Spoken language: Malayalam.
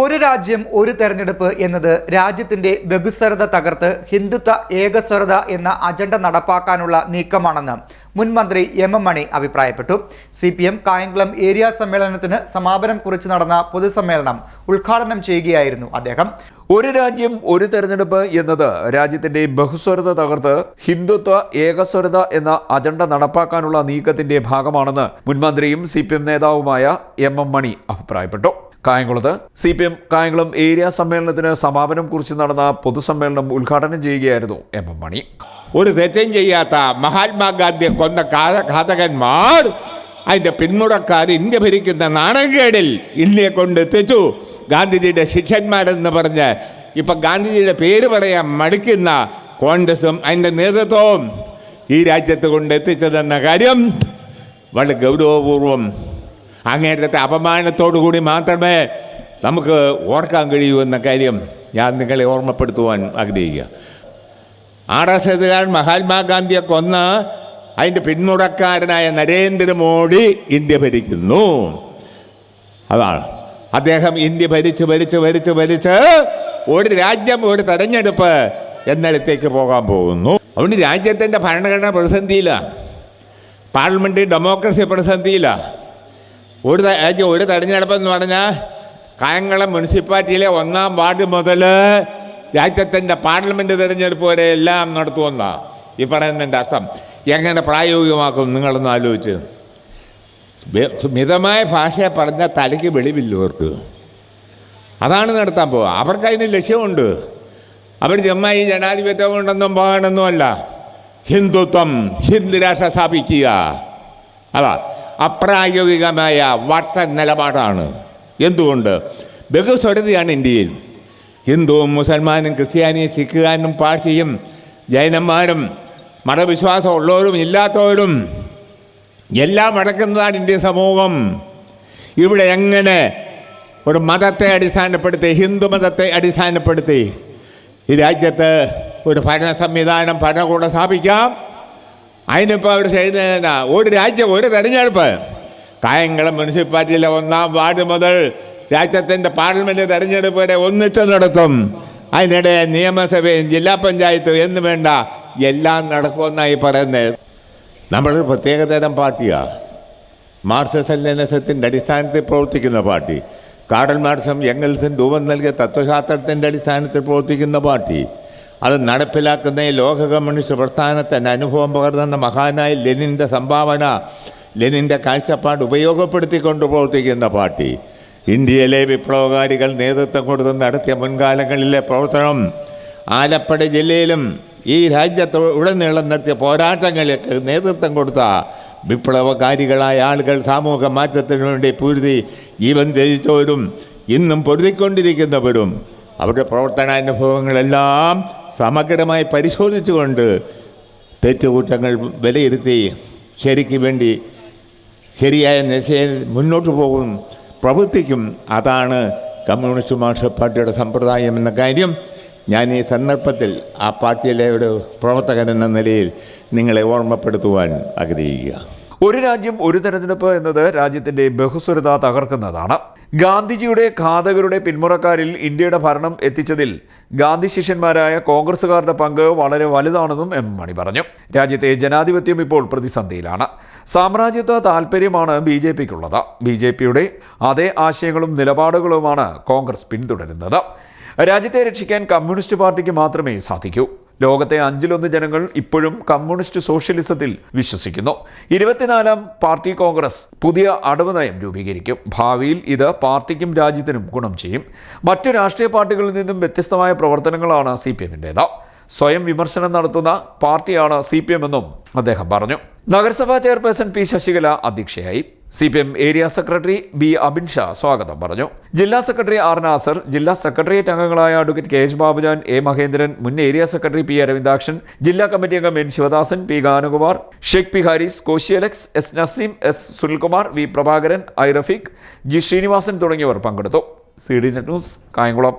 ഒരു രാജ്യം ഒരു തെരഞ്ഞെടുപ്പ് എന്നത് രാജ്യത്തിന്റെ ബഹുസ്വരത തകർത്ത് ഹിന്ദുത്വ ഏകസ്വരത എന്ന അജണ്ട നടപ്പാക്കാനുള്ള നീക്കമാണെന്ന് മുൻ മന്ത്രി എം എം മണി അഭിപ്രായപ്പെട്ടു. C P M Kayamkulam area സമ്മേളനത്തിന് സമാപനം കുറിച്ച് നടന്ന പൊതുസമ്മേളനം ഉദ്ഘാടനം ചെയ്യുകയായിരുന്നു അദ്ദേഹം. ഒരു രാജ്യം ഒരു തെരഞ്ഞെടുപ്പ് എന്നത് രാജ്യത്തിന്റെ ബഹുസ്വരത തകർത്ത് ഹിന്ദുത്വ ഏകസ്വരത എന്ന അജണ്ട നടപ്പാക്കാനുള്ള നീക്കത്തിന്റെ ഭാഗമാണെന്ന് മുൻമന്ത്രിയും സി നേതാവുമായ എം എം മണി അഭിപ്രായപ്പെട്ടു. കായംകുളത്ത്. C P M Kayamkulam area സമ്മേളനത്തിന് സമാപനം കുറിച്ച് നടന്ന പൊതുസമ്മേളനം ഉദ്ഘാടനം ചെയ്യുകയായിരുന്നു എം എം മണി. ഒരു തെറ്റും ചെയ്യാത്ത മഹാത്മാഗാന്ധിയെ കൊന്ന ഘാതകന്മാർ അതിന്റെ പിന്മുറക്കാർ ഇന്ത്യ ഭരിക്കുന്ന നാണകേടിൽ ഇന്ത്യയെ കൊണ്ട് എത്തിച്ചു ഗാന്ധിജിയുടെ ശിഷ്യന്മാരെന്ന് പറഞ്ഞ് ഇപ്പൊ ഗാന്ധിജിയുടെ പേര് പറയാൻ മടിക്കുന്ന കോൺഗ്രസും അതിന്റെ നേതൃത്വവും ഈ രാജ്യത്ത് കൊണ്ട് എത്തിച്ചതെന്ന കാര്യം വളരെ ഗൗരവപൂർവം അങ്ങേറ്റത്തെ അപമാനത്തോടു കൂടി മാത്രമേ നമുക്ക് ഓർക്കാൻ കഴിയൂ എന്ന കാര്യം ഞാൻ നിങ്ങളെ ഓർമ്മപ്പെടുത്തുവാൻ ആഗ്രഹിക്കുക. ആർ എസ് എസുകാരൻ മഹാത്മാഗാന്ധിയെ കൊന്ന് അതിന്റെ പിന്മുറക്കാരനായ നരേന്ദ്രമോദി ഇന്ത്യ ഭരിക്കുന്നു. അതാണ്. അദ്ദേഹം ഇന്ത്യ ഭരിച്ച് ഭരിച്ച് ഭരിച്ച് ഭരിച്ച് ഒരു രാജ്യം ഒരു തെരഞ്ഞെടുപ്പ് എന്നിടത്തേക്ക് പോകാൻ പോകുന്നു. അതുകൊണ്ട് രാജ്യത്തിന്റെ ഭരണഘടന പ്രതിസന്ധിയില്ല പാർലമെന്ററി ഡെമോക്രസി പ്രതിസന്ധിയിലാണ്. ഒരു ഒരു തെരഞ്ഞെടുപ്പ് എന്ന് പറഞ്ഞാൽ കായംകുളം മുനിസിപ്പാലിറ്റിയിലെ ഒന്നാം വാർഡ് മുതൽ രാജ്യത്തിന്റെ പാർലമെന്റ് തിരഞ്ഞെടുപ്പ് വരെ എല്ലാം നടത്തുമെന്നാണ് ഈ പറയുന്നതിന്റെ അർത്ഥം. എങ്ങനെ പ്രായോഗികമാക്കും നിങ്ങളൊന്ന് ആലോചിച്ച്. മിതമായ ഭാഷയെ പറഞ്ഞ തലയ്ക്ക് വെളിവില്ല ഇവർക്ക്. അതാണ് നടത്താൻ പോവുക. അവർക്ക് അതിന് ലക്ഷ്യമുണ്ട്. അവർ ജമ്മായി ജനാധിപത്യം കൊണ്ടൊന്നും പോകണമെന്നുമല്ല ഹിന്ദുത്വം ഹിന്ദുരാഷ്ട്ര സ്ഥാപിക്കുക. അതാ. അപ്രായോഗികമായ വർത്ത നിലപാടാണ്. എന്തുകൊണ്ട്? ബഹുസ്വരതയാണ് ഇന്ത്യയിൽ. ഹിന്ദുവും മുസൽമാനും ക്രിസ്ത്യാനിയും സിഖുകാരനും പാഴ്സിയും ജൈനന്മാരും മതവിശ്വാസം ഉള്ളവരും ഇല്ലാത്തവരും എല്ലാം അടക്കുന്നതാണ് ഇന്ത്യൻ സമൂഹം. ഇവിടെ എങ്ങനെ ഒരു മതത്തെ അടിസ്ഥാനപ്പെടുത്തി ഹിന്ദു മതത്തെ അടിസ്ഥാനപ്പെടുത്തി ഈ രാജ്യത്ത് ഒരു ഭരണ സംവിധാനം ഭരണകൂടം സ്ഥാപിക്കാം? അതിനിപ്പോൾ അവർ ചെയ്യുന്ന ഒരു രാജ്യം ഒരു തെരഞ്ഞെടുപ്പ്. കായംകുളം മുനിസിപ്പാലിറ്റിയിലെ ഒന്നാം വാർഡ് മുതൽ രാജ്യത്തിന്റെ പാർലമെന്റ് തെരഞ്ഞെടുപ്പ് വരെ ഒന്നിച്ച് നടത്തും അതിനിടെ നിയമസഭയും ജില്ലാ പഞ്ചായത്തും എന്ന് വേണ്ട എല്ലാം നടക്കുമെന്നായി പറയുന്നത്. നമ്മളൊരു പ്രത്യേകതരം പാർട്ടിയാണ് മാർക്സിസം ലെനിസത്തിന്റെ അടിസ്ഥാനത്തിൽ പ്രവർത്തിക്കുന്ന പാർട്ടി. കാടൽ മാർസം എംഗൽസും രൂപം നൽകിയ തത്വശാസ്ത്രത്തിന്റെ അടിസ്ഥാനത്തിൽ പ്രവർത്തിക്കുന്ന പാർട്ടി. അത് നടപ്പിലാക്കുന്ന ലോക കമ്മ്യൂണിസ്റ്റ് പ്രസ്ഥാനത്തിന് അനുഭവം പകർന്ന മഹാനായ ലെനിന്റെ സംഭാവന ലെനിന്റെ കാഴ്ചപ്പാട് ഉപയോഗപ്പെടുത്തിക്കൊണ്ട് പ്രവർത്തിക്കുന്ന പാർട്ടി. ഇന്ത്യയിലെ വിപ്ലവകാരികൾ നേതൃത്വം കൊടുത്ത് നടത്തിയ മുൻകാലങ്ങളിലെ പ്രവർത്തനം ആലപ്പുഴ ജില്ലയിലും ഈ രാജ്യത്ത് ഉടനീളം നടത്തിയ പോരാട്ടങ്ങൾക്ക് നേതൃത്വം കൊടുത്ത വിപ്ലവകാരികളായ ആളുകൾ സാമൂഹ്യ മാറ്റത്തിനു വേണ്ടി പൂരുതി ജീവൻ ത്യജിച്ചവരും ഇന്നും പൊരുതിക്കൊണ്ടിരിക്കുന്നവരും. അവരുടെ പ്രവർത്തനാനുഭവങ്ങളെല്ലാം സമഗ്രമായി പരിശോധിച്ചുകൊണ്ട് തെറ്റുകുറ്റങ്ങൾ വിലയിരുത്തി ശരിക്ക് വേണ്ടി ശരിയായ നിശയിൽ മുന്നോട്ട് പോകും പ്രവർത്തിക്കും. അതാണ് കമ്മ്യൂണിസ്റ്റ് മാർഷൽ പാർട്ടിയുടെ സമ്പ്രദായം എന്ന കാര്യം. ഞാൻ ഈ സന്ദർഭത്തിൽ ആ പാർട്ടിയിലെ ഒരു പ്രവർത്തകൻ എന്ന നിലയിൽ നിങ്ങളെ ഓർമ്മപ്പെടുത്തുവാൻ ആഗ്രഹിക്കുക. ഒരു രാജ്യം ഒരു തെരഞ്ഞെടുപ്പ് എന്നത് രാജ്യത്തിന്റെ ബഹുസ്വരത തകർക്കുന്നതാണ്. ഗാന്ധിജിയുടെ ഘാതകരുടെ പിന്മുറക്കാരിൽ ഇന്ത്യയുടെ ഭരണം എത്തിച്ചതിൽ ഗാന്ധി ശിഷ്യന്മാരായ കോൺഗ്രസുകാരുടെ പങ്ക് വളരെ വലുതാണെന്നും എം മണി പറഞ്ഞു. രാജ്യത്തെ ജനാധിപത്യം ഇപ്പോൾ പ്രതിസന്ധിയിലാണ്. സാമ്രാജ്യത്വ താൽപ്പര്യമാണ് ബി ജെ പിക്കുള്ളത്. ബി ജെ പിയുടെ അതേ ആശയങ്ങളും നിലപാടുകളുമാണ് കോൺഗ്രസ് പിന്തുടരുന്നത്. രാജ്യത്തെ രക്ഷിക്കാൻ കമ്മ്യൂണിസ്റ്റ് പാർട്ടിക്ക് മാത്രമേ സാധിക്കൂ. ലോകത്തെ അഞ്ചിലൊന്ന് ജനങ്ങൾ ഇപ്പോഴും കമ്മ്യൂണിസ്റ്റ് സോഷ്യലിസത്തിൽ വിശ്വസിക്കുന്നു. ഇരുപത്തിനാലാം പാർട്ടി കോൺഗ്രസ് പുതിയ അടവ് നയം രൂപീകരിക്കും. ഭാവിയിൽ ഇത് പാർട്ടിക്കും രാജ്യത്തിനും ഗുണം ചെയ്യും. മറ്റു രാഷ്ട്രീയ പാർട്ടികളിൽ നിന്നും വ്യത്യസ്തമായ പ്രവർത്തനങ്ങളാണ് സി പി എമ്മിന്റേത്. സ്വയം വിമർശനം നടത്തുന്ന പാർട്ടിയാണ് സി പി എം എന്നും അദ്ദേഹം പറഞ്ഞു. നഗരസഭാ ചെയർപേഴ്സൺ പി ശശികല അധ്യക്ഷയായി. C P M area secretary B Abin Shah സ്വാഗതം പറഞ്ഞു. ജില്ലാ സെക്രട്ടറി ആർ നാസർ ജില്ലാ സെക്രട്ടേറിയറ്റ് അംഗങ്ങളായ advocate K H Babujan A Mahendran മുൻ ഏരിയ സെക്രട്ടറി പി അരവിന്ദാക്ഷൻ ജില്ലാ കമ്മിറ്റി അംഗം N Sivadasan P Ganukumar Sheikh P Haris Koshy Alex S Naseem S Sunilkumar V Prabhakaran I Rafeeq G Sreenivasan തുടങ്ങിയവർ പങ്കെടുത്തു. C D net news Kayamkulam.